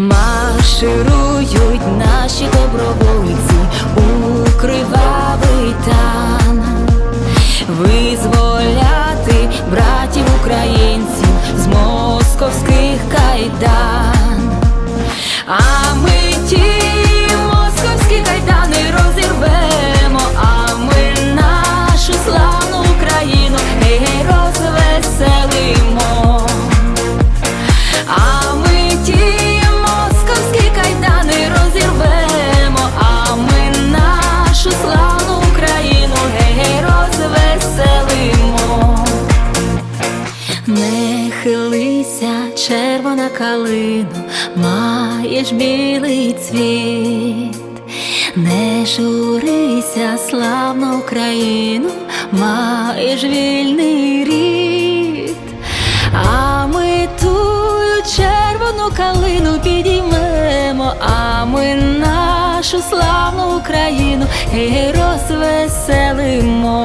марширують наші добровольці у кривавий тан, визволяти братів українців Не хилися, червона калину, маєш білий цвіт, не журися, славну Україну, маєш вільний рід, а ми тую червону калину підіймемо, а ми нашу славну Україну гей розвеселимо.